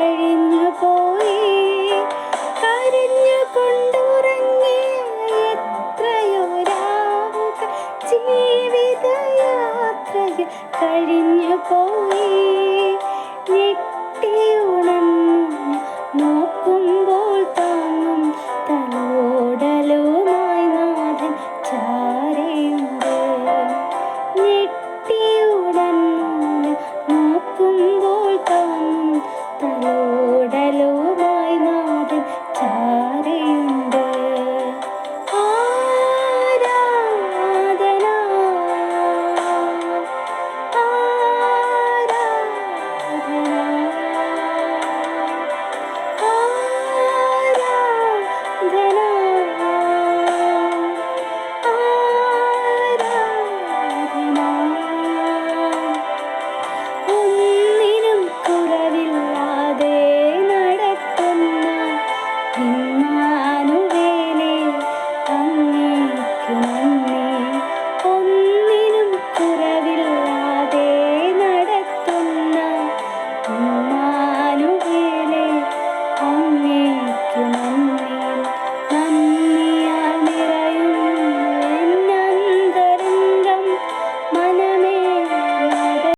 കഴിഞ്ഞു പോയി. കരഞ്ഞു കൊണ്ടുറങ്ങി എത്രയോ രാവുകൾ ജീവിതയാത്രയിൽ കഴിഞ്ഞു പോയി. Não.